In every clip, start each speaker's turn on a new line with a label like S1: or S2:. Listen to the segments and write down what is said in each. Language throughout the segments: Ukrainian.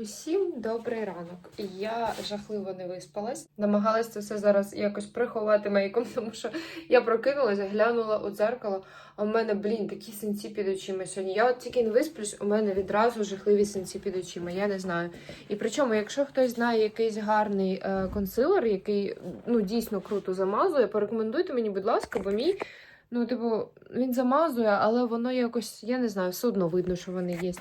S1: Усім добрий ранок. Я жахливо не виспалась. Намагалась це все зараз якось приховати мейком, тому що я прокинулася, глянула у дзеркало, а в мене, блін, такі синці під очима сьогодні. Я от тільки не висплюсь, у мене відразу жахливі синці під очима. Я не знаю. І причому, якщо хтось знає якийсь гарний е, консилер, який ну дійсно круто замазує, порекомендуйте мені, будь ласка, бо мій. Ну, типу, він замазує, але воно якось, я не знаю, все одно видно, що вони є.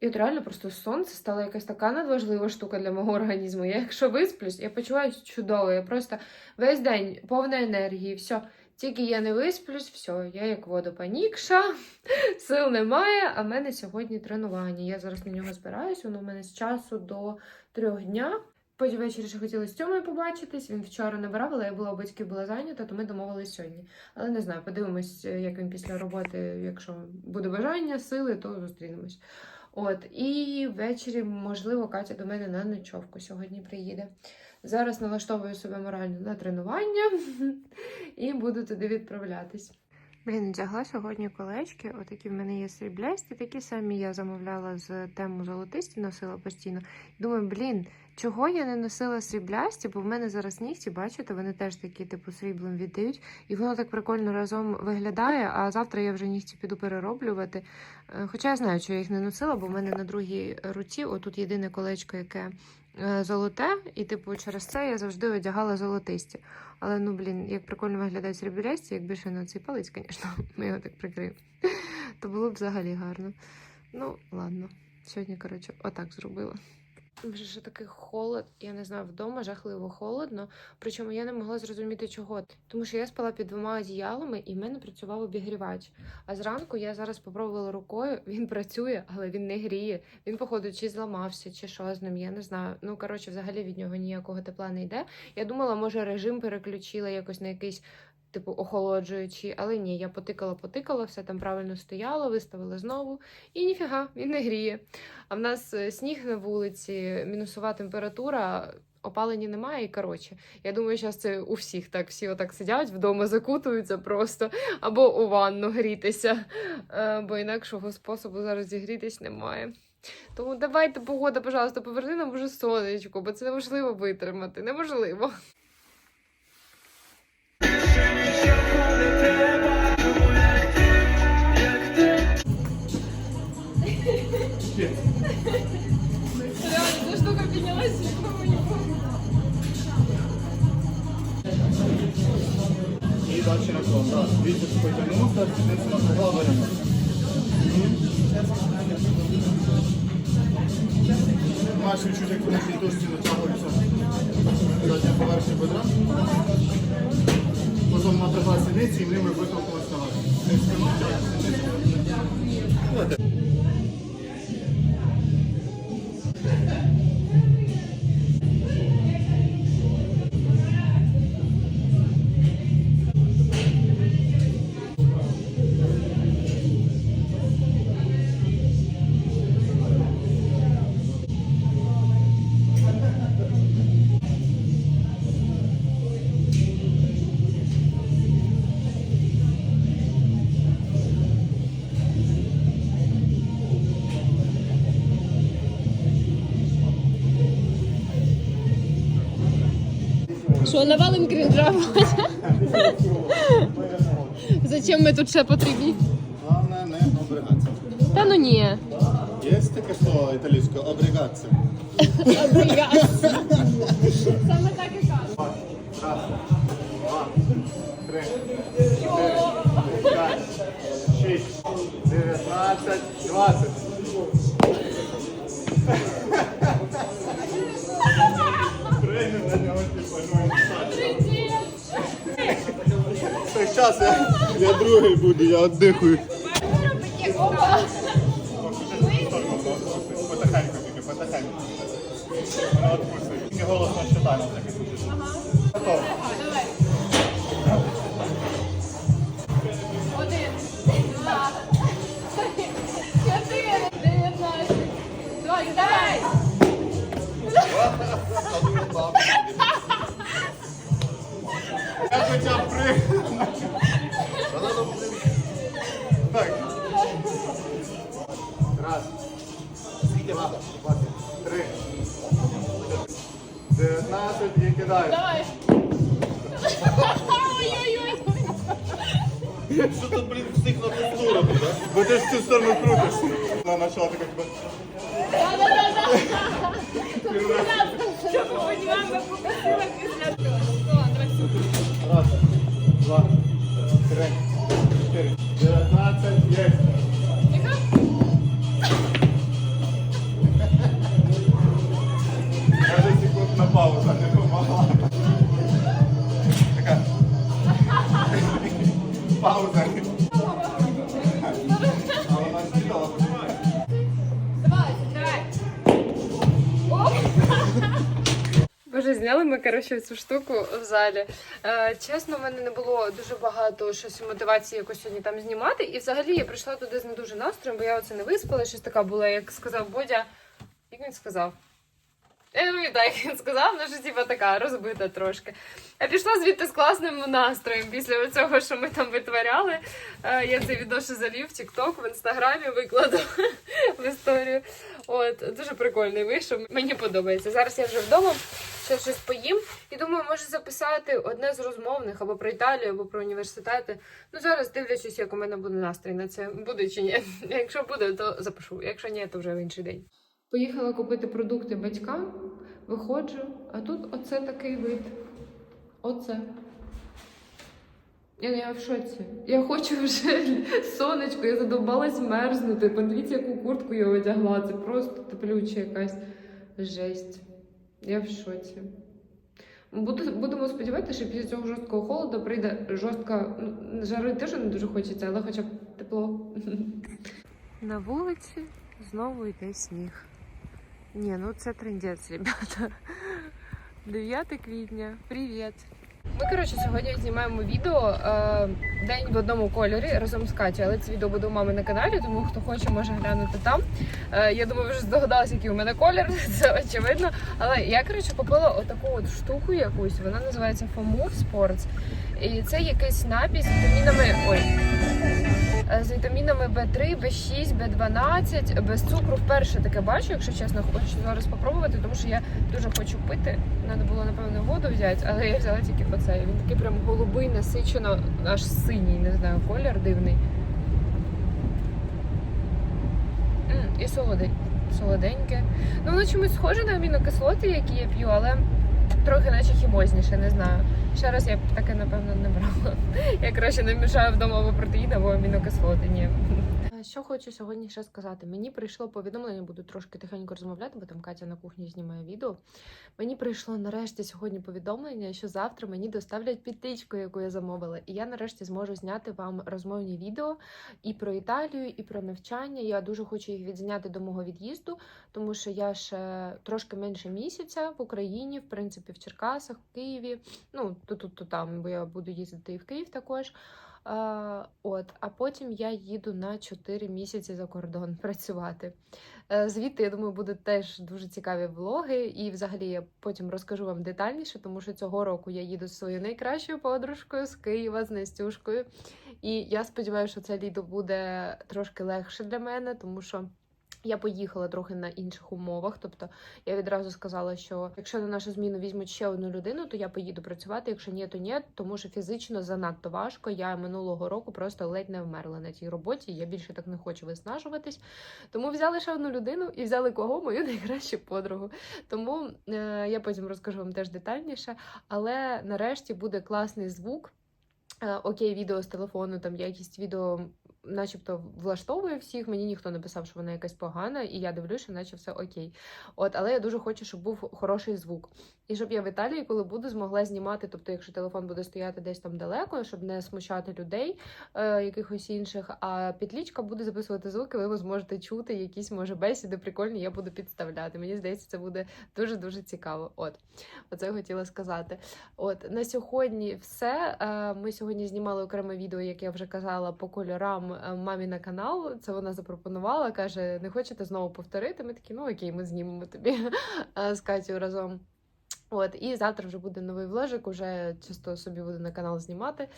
S1: І от реально просто сонце стало якась така надважлива штука для мого організму. Я якщо висплюсь, я почуваюся чудово. Я просто весь день повна енергії, все. Тільки я не висплюсь, все, я як водопанікша, сил немає, а в мене сьогодні тренування. Я зараз на нього збираюсь, воно в мене з часу до трьох дня. Потім ввечері ще хотіли з Тьомою побачитись. Він вчора набирав, але я була у батьків була зайнята, то ми домовились сьогодні. Але не знаю, подивимось, як він після роботи, якщо буде бажання, сили, то зустрінемось. От, і ввечері, можливо, Катя до мене на ночовку сьогодні приїде. Зараз налаштовую себе морально на тренування і буду туди відправлятись. Блін, взяла сьогодні колечки. Отакі в мене є сріблясті, такі самі я замовляла з тему золотисті, носила постійно. Думаю, блін, чого я не носила сріблясті, бо в мене зараз нігті, бачите, вони теж такі, типу, сріблом віддають. І воно так прикольно разом виглядає. А завтра я вже нігті піду перероблювати. Е, Хоча я знаю, що я їх не носила, бо в мене на другій руці отут єдине колечко, яке е, золоте, і, типу, через це я завжди одягала золотисті. Але ну, блін, як прикольно виглядають сріблясті, якби ще на цей палець, звісно, ми його так прикриємо. То було б взагалі гарно. Ну, ладно. Сьогодні, коротше, отак зробила. Вже ж такий холод, я не знаю, вдома жахливо холодно. Причому я не могла зрозуміти чого. Тому що я спала під двома одіялами і в мене працював обігрівач. А зранку я зараз спробувала рукою, він працює, але він не гріє. Він, походу, чи зламався, чи що з ним, я не знаю. Ну, коротше, взагалі від нього ніякого тепла не йде. Я думала, може, режим переключила якось на якийсь. Типу охолоджуючий, але ні, я потикала, потикала, все там правильно стояло, виставила знову, і ніфіга, він не гріє. А в нас е, сніг на вулиці, мінусова температура, опалення немає. І коротше, я думаю, зараз це у всіх так. Всі отак сидять вдома, закутуються просто або у ванну грітися, е, бо інакшого способу зараз зігрітись немає. Тому давайте, погода, пожалуйста, поверни нам уже сонечко, бо це неможливо витримати. Неможливо. Реально, эта штука піднялась,
S2: І далі на кров. Так, вітер потягнувся, сидиться на поглавленому. Маєш відчути, як вони дошці натягуються задня поверхня бедра. Потім напрягла синиці і ними витолкнулась наверх. Не 何?
S3: Що, навалим крінжа? Зачем ми тут ще потрібні?
S2: Головне не обригатися.
S3: Та ну ні.
S2: Є таке слово італійською обригатися?
S3: Саме так і кажу.
S2: Раз, два, три, чотири, п'ять, шість, дев'ятнадцять, двадцять. Так, зараз я, я другий буду, я віддихую. Потихеньку тільки, потихеньку. Вона відпустить. Тільки голосно считаємо. Готово. 19 і кидай.
S3: Давай. Ой-ой-ой.
S2: Що тут, блін, всіх на ту сторону, да? Бо ти ж цю сторону крутишся. Вона почала така тебе. Да-да-да. Раз, два, три, чотири.
S1: Ми коротше цю штуку в залі. Е, чесно, в мене не було дуже багато щось мотивації якось сьогодні там знімати. І взагалі я прийшла туди з не дуже настроєм, бо я оце не виспала. Щось така була, як сказав Бодя. Як він сказав? Я не пам'ятаю, як він сказав, ну що типа така розбита трошки. Я пішла звідти з класним настроєм після цього, що ми там витворяли. Е, Я цей відоси залів в TikTok, в інстаграмі викладу в історію. От дуже прикольний вийшов. Мені подобається. Зараз я вже вдома. Ще щось поїм і думаю, може записати одне з розмовних або про Італію, або про університети. Ну зараз дивлячись, як у мене буде настрій на це буде чи ні. Якщо буде, то запишу. Якщо ні, то вже в інший день. Поїхала купити продукти батькам, виходжу, а тут оце такий вид. Оце. Я, я в шоці. Я хочу вже сонечко, я задовбалась мерзнути. Подивіться, яку куртку я одягла. Це просто теплюча якась жесть. Я в шоці. Буду, будемо сподіватися, що після цього жорсткого холоду прийде жорстка. Жари теж не дуже хочеться, але хоча б тепло. На вулиці знову йде сніг. Ні, ну це трендець, ребята. 9 квітня. Привіт! Ми, коротше, сьогодні знімаємо відео е, День в одному кольорі разом з Катю, але це відео буде у мами на каналі, тому хто хоче, може глянути там. Е, я думаю, ви вже здогадалися, який у мене колір, це очевидно. Але я, коротше, купила отаку от штуку якусь, вона називається FOMOVE Sports. І це якийсь напій з вітамінами. Ой. Е, З вітамінами В3, В6, В12, без цукру вперше таке бачу, якщо чесно, хочу зараз спробувати, тому що я дуже хочу пити. Треба було, напевно, воду взяти, але я взяла тільки оцей. Він такий прям голубий, насичено, аж синій, не знаю, колір дивний. М, І солодень, солоденьке. Ну, воно чомусь схоже на амінокислоти, які я п'ю, але трохи наче хімозніше, не знаю. Ще раз я б таке, напевно, не брала. Я краще не мішаю вдома або протеїн, або амінокислоти. Ні. Що хочу сьогодні ще сказати? Мені прийшло повідомлення, буду трошки тихенько розмовляти, бо там Катя на кухні знімає відео. Мені прийшло нарешті сьогодні повідомлення, що завтра мені доставлять підтичку, яку я замовила. І я нарешті зможу зняти вам розмовні відео і про Італію, і про навчання. Я дуже хочу їх відзняти до мого від'їзду, тому що я ще трошки менше місяця в Україні, в принципі, в Черкасах, в Києві. Ну, то тут, то там, бо я буду їздити і в Київ також. От, а потім я їду на 4 місяці за кордон працювати. Е, Звідти, я думаю, будуть теж дуже цікаві влоги, і взагалі я потім розкажу вам детальніше, тому що цього року я їду з своєю найкращою подружкою з Києва, з Настюшкою. І я сподіваюся, що це літо буде трошки легше для мене, тому що. Я поїхала трохи на інших умовах. Тобто я відразу сказала, що якщо на нашу зміну візьмуть ще одну людину, то я поїду працювати. Якщо ні, то ні, тому що фізично занадто важко. Я минулого року просто ледь не вмерла на тій роботі. Я більше так не хочу виснажуватись. Тому взяли ще одну людину і взяли кого? Мою найкращу подругу. Тому е, я потім розкажу вам теж детальніше. Але нарешті буде класний звук. Е, Окей, відео з телефону, там якість відео начебто влаштовує всіх. Мені ніхто не писав, що вона якась погана, і я дивлюся, наче все окей. От, але я дуже хочу, щоб був хороший звук. І щоб я в Італії, коли буду, змогла знімати, тобто, якщо телефон буде стояти десь там далеко, щоб не смущати людей е, якихось інших, а підлічка буде записувати звуки, ви зможете чути якісь, може, бесіди прикольні, я буду підставляти. Мені здається, це буде дуже-дуже цікаво. От, оце я хотіла сказати. От, на сьогодні все. Е, Ми сьогодні знімали окреме відео, як я вже казала, по кольорам мамі на канал. Це вона запропонувала. Каже: не хочете знову повторити? Ми такі, ну окей, ми знімемо тобі е, з Катю разом. От, і завтра вже буде новий вложик, уже чисто собі буду на канал знімати.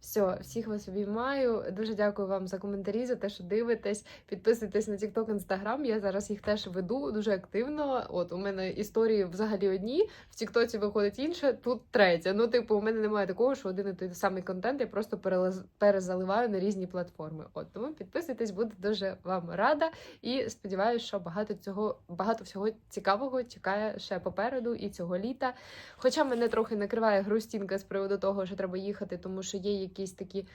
S1: Все, всіх вас обіймаю. Дуже дякую вам за коментарі, за те, що дивитесь. Підписуйтесь на TikTok, Instagram. Я зараз їх теж веду дуже активно. От у мене історії взагалі одні, в Тіктоці виходить інше, тут третя. Ну, типу, у мене немає такого, що один і той самий контент я просто перезаливаю на різні платформи. От тому підписуйтесь, буду дуже вам рада. І сподіваюся, що багато цього, багато всього цікавого чекає ще попереду і цього літа. Хоча мене трохи накриває грустінка з приводу того, що треба їхати, тому що є якісь такі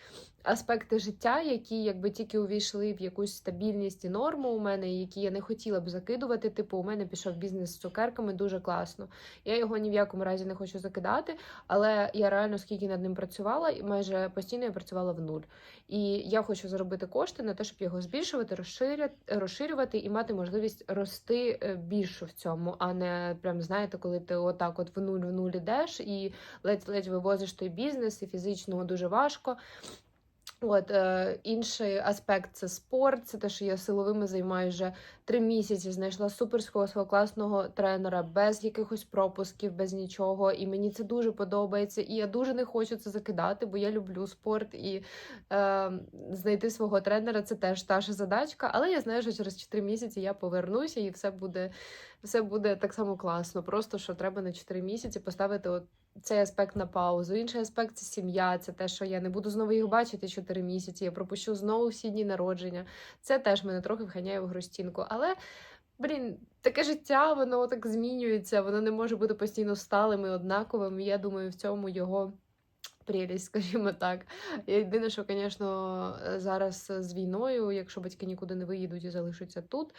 S1: аспекти життя, які якби тільки увійшли в якусь стабільність і норму у мене, які я не хотіла б закидувати. Типу, у мене пішов бізнес з цукерками дуже класно. Я його ні в якому разі не хочу закидати, але я реально скільки над ним працювала, і майже постійно я працювала в нуль. І я хочу заробити кошти на те, щоб його збільшувати, розширювати і мати можливість рости е, більше в цьому, а не прям знаєте, коли ти отак, от в нуль в нуль ідеш і ледь-ледь вивозиш той бізнес, і фізично дуже важко. От е, інший аспект це спорт. Це те, що я силовими займаю вже три місяці. Знайшла суперського свого класного тренера без якихось пропусків, без нічого. І мені це дуже подобається. І я дуже не хочу це закидати, бо я люблю спорт і е, знайти свого тренера це теж та ж задачка. Але я знаю, що через 4 місяці я повернуся і все буде, все буде так само класно. Просто що треба на 4 місяці поставити от цей аспект на паузу. Інший аспект це сім'я. Це те, що я не буду знову їх бачити 4 місяці. Я пропущу знову всі дні народження. Це теж мене трохи вганяє в грустінку. Але блін, таке життя, воно так змінюється, воно не може бути постійно сталим і однаковим. Я думаю, в цьому його. Прелість, скажімо так. Єдине, що, звісно, зараз з війною, якщо батьки нікуди не виїдуть і залишаться тут,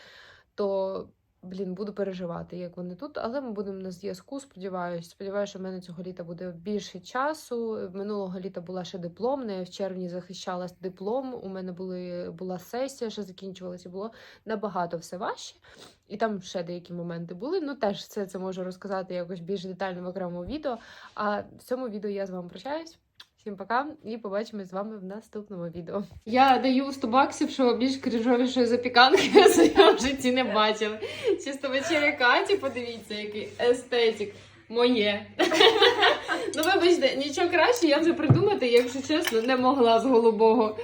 S1: то блін, буду переживати, як вони тут. Але ми будемо на зв'язку. Сподіваюсь. Сподіваюся, що в мене цього літа буде більше часу. Минулого літа була ще дипломна. Я в червні захищала диплом. У мене були була сесія, що закінчувалася. Було набагато все важче. І там ще деякі моменти були. Ну теж все це можу розказати якось більш детально в окремому відео. А в цьому відео я з вами прощаюсь. Всім пока і побачимось з вами в наступному відео. Я даю 100 баксів, що більш крижовішої запіканки я в житті не бачила. Чисто вечеря Каті, подивіться, який естетик. Моє. ну, вибачте, нічого краще я вже придумати, якщо чесно, не могла з голубого.